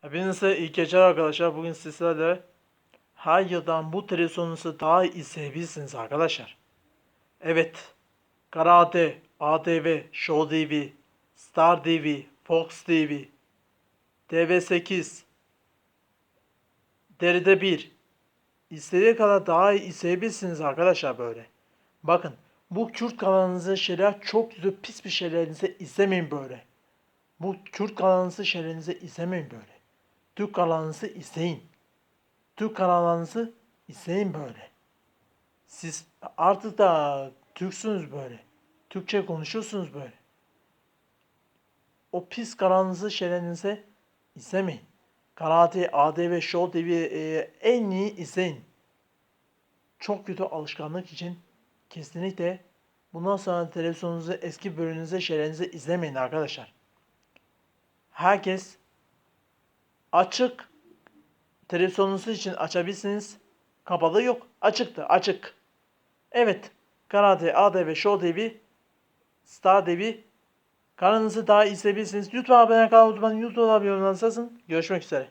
Hepinize iyi geceler arkadaşlar. Bugün sizlerle her yıldan bu televizyonunuzu daha iyi izleyebilirsiniz arkadaşlar. Evet. Karate, ATV, Show TV, Star TV, Fox TV, TV8, Deride 1. İstediği kadar daha iyi izleyebilirsiniz arkadaşlar böyle. Bakın bu Kürt kanalınızı şeyler çok güzel pis bir şeylerinizi izlemeyin böyle. Bu Kürt kanalınızı şeylerinizi izlemeyin böyle. Türk kanalınızı izleyin. Türk kanallarınızı izleyin böyle. Siz artık da Türksünüz böyle. Türkçe konuşuyorsunuz böyle. O pis kanalınızı şeylerinize izlemeyin. Karate, ADV, Show TV e, en iyi izleyin. Çok kötü alışkanlık için kesinlikle bundan sonra televizyonunuzu eski bölümünüze şeylerinizi izlemeyin arkadaşlar. Herkes açık televizyonunuzu için açabilirsiniz. Kapalı yok. Açıktı. Açık. Evet. Karate, ADV, Show TV, Star TV kanalınızı daha izleyebilirsiniz. YouTube abone kanalıma unutmayın. YouTube abone olmanızı Görüşmek üzere.